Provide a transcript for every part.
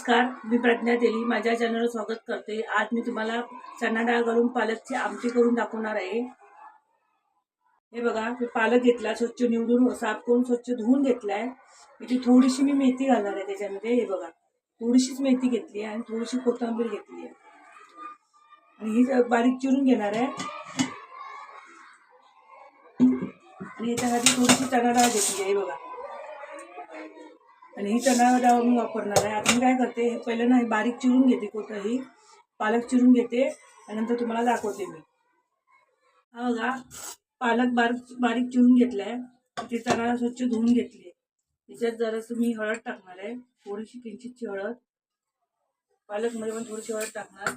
नमस्कार मी प्रज्ञा तेली माझ्या चॅनलवर स्वागत करते. आज मी तुम्हाला चणा डाळ घालून पालकची आमटी करून दाखवणार आहे. हे बघा मी पालक घेतला स्वच्छ निवडून साफ करून स्वच्छ धुवून घेतलाय. इथे थोडीशी मी मेथी घालणार आहे त्याच्यामध्ये. हे बघा थोडीशीच मेथी घेतली आहे आणि थोडीशी कोथिंबीर घेतली आहे. आणि ही बारीक चिरून घेणार आहे. आणि याच्यासाठी थोडीशी चणा डाळ घेतली आहे हे बघा. आणि ही चणा डाळ मी वापरणार आहे. आता मी काय करते हे पहिलं ना बारीक चिरून घेते कोथंबीर पालक चिरून घेते आणि नंतर तुम्हाला दाखवते मी. हा बघा पालक बारीक बारीक चिरून घेतला आहे ती चणा स्वच्छ धुवून घेतली आहे. त्याच्यात जरासं मी हळद टाकणार आहे. थोडीशी किंचितची हळद. पालकमध्ये पण थोडीशी हळद टाकणार.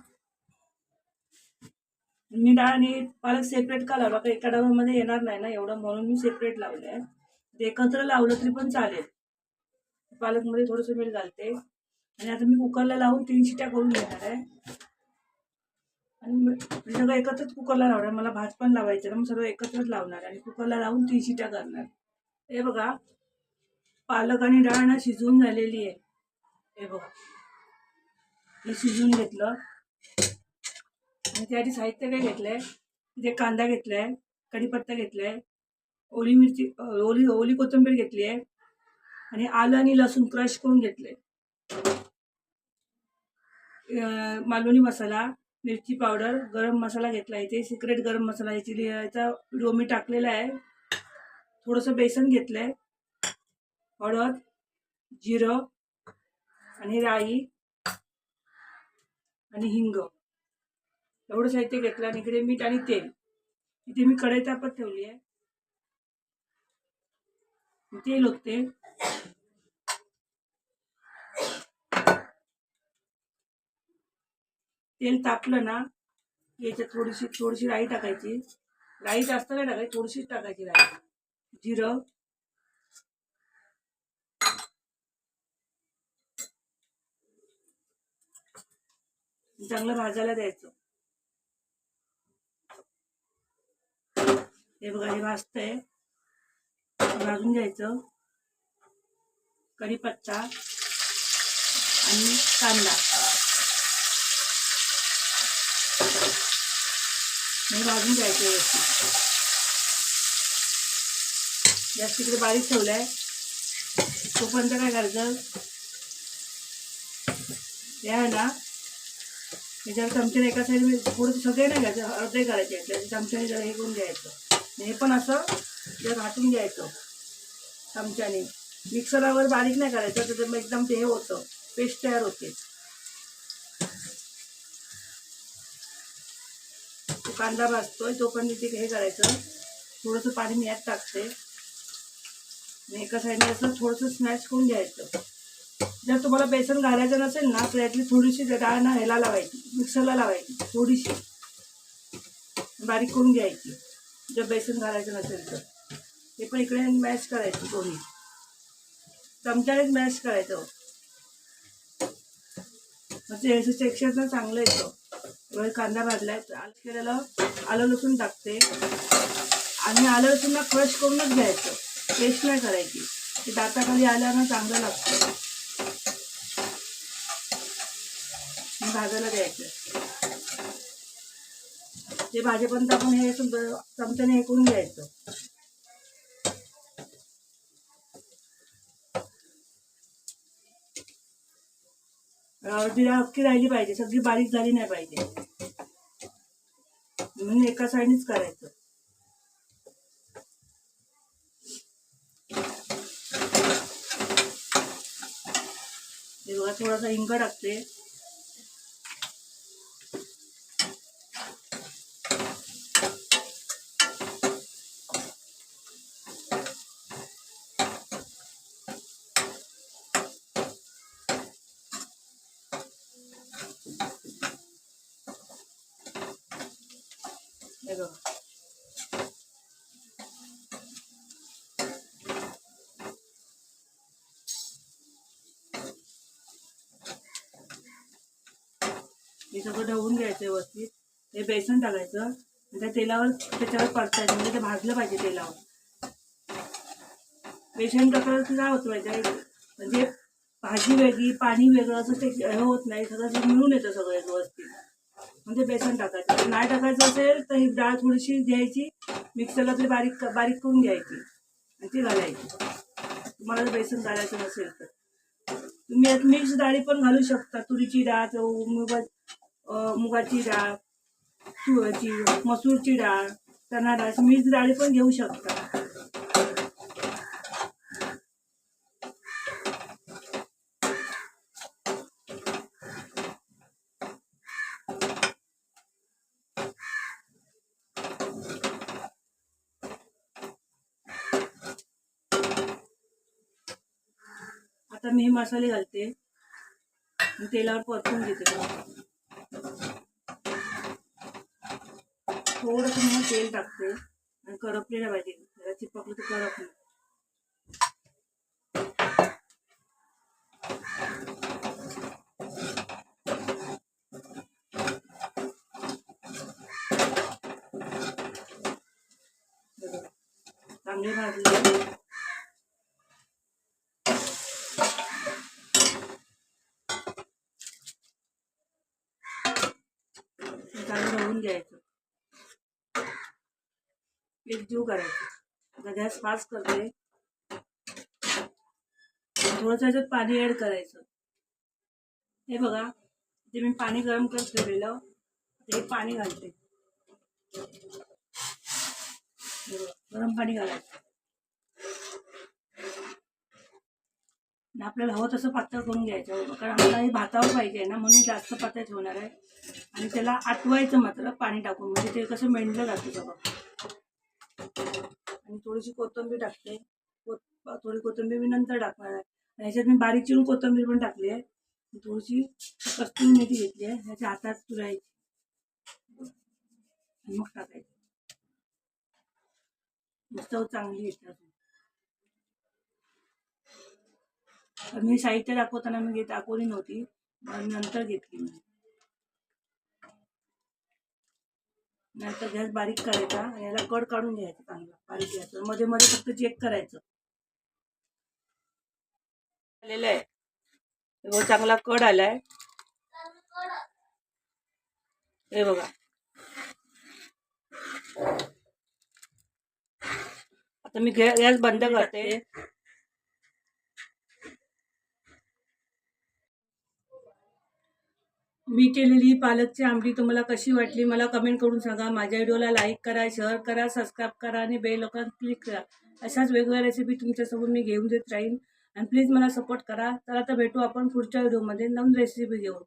मी डाळ आणि पालक सेपरेट का लावला का एका डब्यामध्ये येणार नाही ना एवढं म्हणून मी सेपरेट लावलं आहे ते एकत्र लावलं तरी पण चालेल. पालकमध्ये थोडंसं मीठ घालते. आणि आता मी कुकरला लावून तीन शिट्या करून घेणार आहे. आणि म्हणजे सगळं एकत्रच कुकरला लावणार मला भात पण लावायचं ना मग सगळं एकत्रच लावणार आणि कुकरला लावून तीन शिट्या करणार. हे बघा पालक आणि डाळ ना शिजवून झालेली आहे. हे बघा. हे शिजवून घेतलं. आणि त्याआधी साहित्य काय घेतलंय? तिथे कांदा घेतलाय कढीपत्ता घेतलाय ओली मिरची ओली ओली कोथिंबीर घेतली आहे. आणि आलं आणि लसूण क्रश करून घेतले. मालवणी मसाला मिरची पावडर गरम मसाला घेतला इथे सिक्रेट गरम मसाला याची याचा व्हिडिओ मी टाकलेला आहे. थोडंसं बेसन घेतलं आहे हळद जिरं आणि राई आणि हिंग. एवढं साहित्य घेतलं आणि इकडे मीठ आणि तेल. इथे मी कढई तापत ठेवली आहे. तेल होते तेल तापलं ना याच्यात थोडीशी थोडीशी राई टाकायची. राई जास्त नाही टाकायची थोडीशीच टाकायची राई. जिरं. चांगलं भाजायला द्यायचं. हे बघा हे भाजतंय. भाजून घ्यायचं. कढीपत्ता आणि कांदा. हे भाजून घ्यायचं व्यवस्थित. जास्त तिकडे बारीक ठेवलाय. तोपर्यंत काय करायचं? या ना त्याच्यावर चमच्याने एका साईड थोडं सगळे नाही घ्यायचं अर्धे करायचे त्याच्या चमच्याने जरा हे करून घ्यायचं. हे पण असं जर घाटून घ्यायचं चमच्याने. मिक्सरावर बारीक नाही करायचं तर मग एकदम ते हे होतं पेस्ट तयार होते. तो कांदा भाजतोय तो पण तिथे हे करायचं. थोडंसं पाणी मी यात टाकते. आणि एका साईडने असं थोडंसं स्मॅश करून घ्यायचं. जर तुम्हाला बेसन घालायचं नसेल ना तर यातली थोडीशी डाळ ना ह्याला लावायची मिक्सरला लावायची थोडीशी. बारीक करून घ्यायची. जर बेसन घालायचं नसेल तर. हे पण इकडे मॅश करायचं दोन्ही. चमच्यानेच मॅश करायचं. मग ते टेक्स्चर चांगलं येतं कांदा भाजलाय आलं केलेलं आलं लसूण टाकते. आणि आलं लसूणला क्रश करूनच घ्यायचं. पेस्ट नाही करायची. ते दाताखाली आल्यानं चांगलं लागतं. भाजायला द्यायचं. ते भाजेपर्यंत आपण हे चमच्याने हे करून घ्यायचं. अर्धी हक्की अख्खी राहिली पाहिजे सगळी बारीक झाली नाही पाहिजे. म्हणून एका साईडनेच करायचं. बघा थोडासा हिंग टाकते. हे हे सगळं ढवून घ्यायचं व्यवस्थित. हे बेसन टाकायचं. आणि त्या तेलावर त्याच्यावर परतायचं. म्हणजे ते भाजलं पाहिजे तेलावर. बेसन टाकलं काय होतं माहिती म्हणजे भाजी वेगळी पाणी वेगळं असं ते हे होत नाही. सगळं मिळून येतं सगळं व्यवस्थित. म्हणजे बेसन टाकायचं. नाही टाकायचं असेल तर ही डाळ थोडीशी घ्यायची मिक्सरला तरी बारीक बारीक करून घ्यायची आणि ती घालायची. तुम्हाला जर बेसन घालायचं नसेल तर. तुम्ही यात मिक्स डाळी पण घालू शकता. तुरीची डाळ मुगा मुगाची डाळ तुळची मसूरची डाळ चणा डाळ मिक्स डाळी पण घेऊ शकता. मी हे मसाले घालते. आणि तेलावर परतून घेते. थोडंसं मग तेल टाकते आणि करपलेलं पाहिजे जरा चिपकलं तर करप नाही. चांगले भाजले चांगलं रवून घ्यायचं. एक जीव करायचं. आता गॅस फास्ट करते थोडंसं याच्यात पाणी ॲड करायचं. हे बघा ते मी पाणी गरम करत ठेवलेलं. ते पाणी घालते. गरम पाणी घालायचं. आपल्याला हवं तसं पातळ करून घ्यायचं. कारण आपल्याला हे भातावर पाहिजे ना म्हणून जास्त पातळ ठेवणार आहे. आणि त्याला आटवायचं मात्र पाणी टाकून. म्हणजे ते कसं मेंढलं जातं सगळं आणि थोडीशी कोथिंबीर टाकते. कोथ- थोडी कोथिंबीर मी नंतर टाकणार आहे. आणि ह्याच्यात मी बारीक चिरून कोथिंबीर पण टाकली आहे. थोडीशी कस्तुरी मेथी घेतली आहे. ह्याच्या हातात चुरायची आणि मग टाकायची. चव चांगली येते अजून मी साहित्य दाखवताना मी घेत दाखवली नव्हती. नंतर घेतली मी. नंतर गॅस बारीक करायचा आणि याला कड काढून घ्यायचा चांगला बारीक घ्यायचं. मध्ये मध्ये फक्त चेक करायचं. आलेलं आहे. बघा, चांगला कड आलाय. हे बघा. आता मी गॅस बंद करते. मी केलेली ही पालकची आमटी तुम्हाला कशी वाटली मला कमेंट करून सांगा. माझ्या व्हिडिओला लाईक करा शेअर करा सबस्क्राईब करा आणि बेल लोकांना क्लिक करा. अशाच वेगवेगळ्या रेसिपी तुमच्यासमोर मी घेऊन देत राहीन. आणि प्लीज मला सपोर्ट करा. तर आता भेटू आपण पुढच्या व्हिडिओमध्ये नवीन रेसिपी घेऊन.